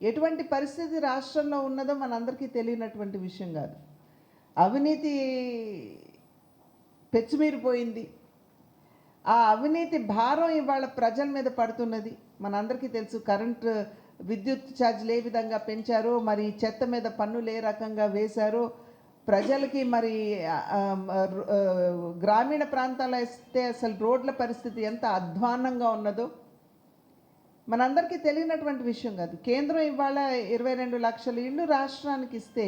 ఎటువంటి పరిస్థితి రాష్ట్రంలో ఉన్నదో మనందరికీ తెలియనటువంటి విషయం కాదు. అవినీతి పెచ్చుమీరిపోయింది. ఆ అవినీతి భారం ఇవాళ ప్రజల మీద పడుతున్నది. మనందరికీ తెలుసు కరెంటు విద్యుత్ ఛార్జీలు ఏ విధంగా పెంచారో మరి చెత్త మీద పన్నులు ఏ రకంగా వేశారో ప్రజలకి మరి గ్రామీణ ప్రాంతాల్లో ఇస్తే అసలు రోడ్ల పరిస్థితి ఎంత అధ్వాన్నంగా ఉన్నదో మనందరికీ తెలియనటువంటి విషయం కాదు. కేంద్రం ఇవాళ ఇరవై రెండు లక్షల ఇళ్ళు రాష్ట్రానికి ఇస్తే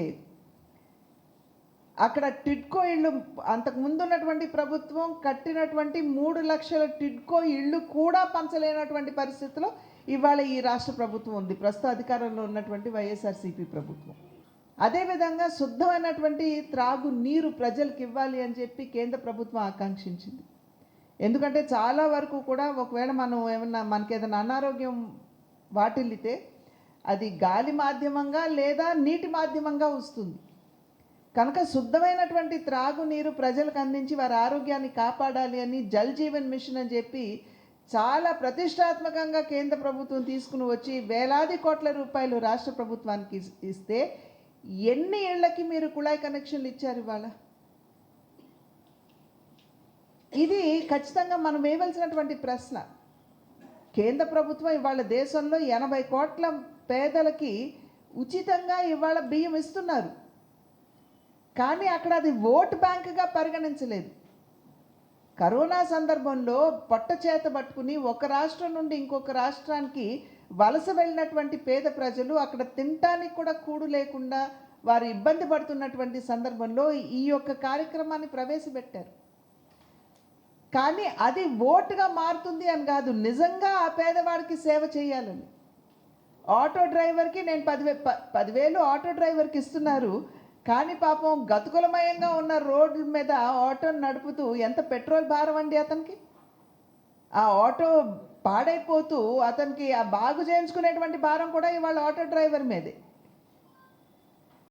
అక్కడ టిడ్కో ఇళ్ళు అంతకు ముందు ఉన్నటువంటి ప్రభుత్వం కట్టినటువంటి మూడు లక్షల టిడ్కో ఇళ్ళు కూడా పంచలేనటువంటి పరిస్థితిలో ఇవాళ ఈ రాష్ట్ర ప్రభుత్వం ఉంది. ప్రస్తుత అధికారంలో ఉన్నటువంటి వైఎస్ఆర్సీపీ ప్రభుత్వం. అదేవిధంగా శుద్ధమైనటువంటి త్రాగు నీరు ప్రజలకు ఇవ్వాలి అని చెప్పి కేంద్ర ప్రభుత్వం ఆకాంక్షించింది. ఎందుకంటే చాలా వరకు కూడా ఒకవేళ మనం ఏమన్నా మనకి ఏదైనా అనారోగ్యం వాటిల్లితే అది గాలి మాధ్యమంగా లేదా నీటి మాధ్యమంగా వస్తుంది. కనుక శుద్ధమైనటువంటి త్రాగునీరు ప్రజలకు అందించి వారి ఆరోగ్యాన్ని కాపాడాలి అని జల్ జీవన్ మిషన్ అని చెప్పి చాలా ప్రతిష్టాత్మకంగా కేంద్ర ప్రభుత్వం తీసుకుని వచ్చి వేలాది కోట్ల రూపాయలు రాష్ట్ర ప్రభుత్వానికి ఇస్తే ఎన్ని ఏళ్ళకి మీరు కుళాయి కనెక్షన్లు ఇచ్చారు ఇవాళ? ఇది ఖచ్చితంగా మనం వేయవలసినటువంటి ప్రశ్న. కేంద్ర ప్రభుత్వం ఇవాళ దేశంలో ఎనభై కోట్ల పేదలకి ఉచితంగా ఇవాళ బియ్యం ఇస్తున్నారు. కానీ అక్కడ అది ఓట్ బ్యాంక్గా పరిగణించలేదు. కరోనా సందర్భంలో పొట్ట చేత పట్టుకుని ఒక రాష్ట్రం నుండి ఇంకొక రాష్ట్రానికి వలస వెళ్ళినటువంటి పేద ప్రజలు అక్కడ తినటానికి కూడా కూడు లేకుండా వారు ఇబ్బంది పడుతున్నటువంటి సందర్భంలో ఈ యొక్క కార్యక్రమాన్ని ప్రవేశపెట్టారు. కానీ అది ఓటుగా మారుతుంది అని కాదు. నిజంగా ఆ పేదవాడికి సేవ చేయాలని ఆటో డ్రైవర్కి నేను పదివే ప- పదివేలు ఆటో డ్రైవర్కి ఇస్తున్నారు. కానీ పాపం గతుకులమయంగా ఉన్న రోడ్ల మీద ఆటోని నడుపుతూ ఎంత పెట్రోల్ భారం అండి అతనికి? ఆ ఆటో పాడైపోతూ అతనికి ఆ బాగు చేయించుకునేటువంటి భారం కూడా ఇవాళ ఆటో డ్రైవర్ మీదే.